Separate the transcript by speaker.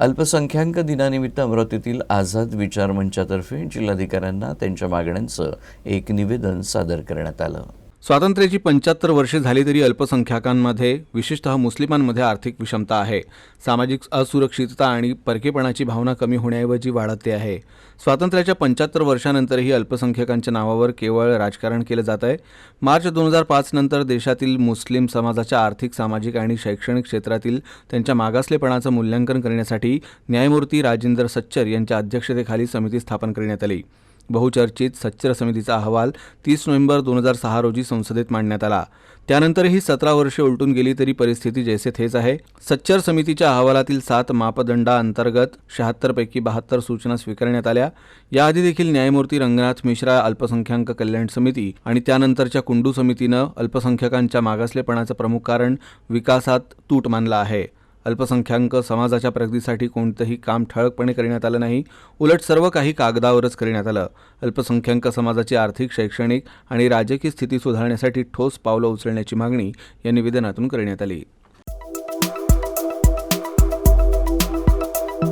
Speaker 1: अल्पसंख्याक दिनानिमित्त अमरावतीतील आझाद विचार मंचातर्फे जिल्हाधिकाऱ्यांना त्यांच्या मागण्यांचं एक निवेदन सादर करण्यात आलं.
Speaker 2: स्वातंत्र्याची पंच्याहत्तर वर्षे झाली तरी अल्पसंख्याकांमध्ये विशेषतः मुस्लिमांमध्ये आर्थिक विषमता आहे. सामाजिक असुरक्षितता आणि परकेपणाची भावना कमी होण्याऐवजी वाढते आहे. स्वातंत्र्याच्या पंच्याहत्तर वर्षानंतरही अल्पसंख्याकांच्या नावावर केवळ राजकारण केलं जात आहे. मार्च दोन हजार पाच नंतर देशातील मुस्लिम समाजाच्या आर्थिक सामाजिक आणि शैक्षणिक क्षेत्रातील त्यांच्या मागासलेपणाचं मूल्यांकन करण्यासाठी न्यायमूर्ती राजेंद्र सच्चर यांच्या अध्यक्षतेखाली समिती स्थापन करण्यात आली. बहुचर्चित सच्चर समितीचा अहवाल तीस नोव्हेंबर दोन हजार सहा रोजी संसदेत मांडण्यात आला. त्यानंतरही सतरा वर्षे उलटून गेली तरी परिस्थिती जैसे थेच आहे. सच्चर समितीच्या अहवालातील सात मापदंडाअंतर्गत शहात्तरपैकी बहात्तर सूचना स्वीकारण्यात आल्या. याआधी देखील न्यायमूर्ती रंगनाथ मिश्रा अल्पसंख्याक कल्याण समिती आणि त्यानंतरच्या कुंडू समितीनं अल्पसंख्याकांच्या मागासलेपणाचं प्रमुख कारण विकासात तूट मानलं आहे. अल्पसंख्याक समाजाच्या प्रगतीसाठी कोणतंही काम ठळकपणे करण्यात आलं नाही. उलट सर्व काही कागदावरच करण्यात आलं. अल्पसंख्याक समाजाची आर्थिक शैक्षणिक आणि राजकीय स्थिती सुधारण्यासाठी ठोस पावलं उचलण्याची मागणी या निवेदनातून करण्यात आली.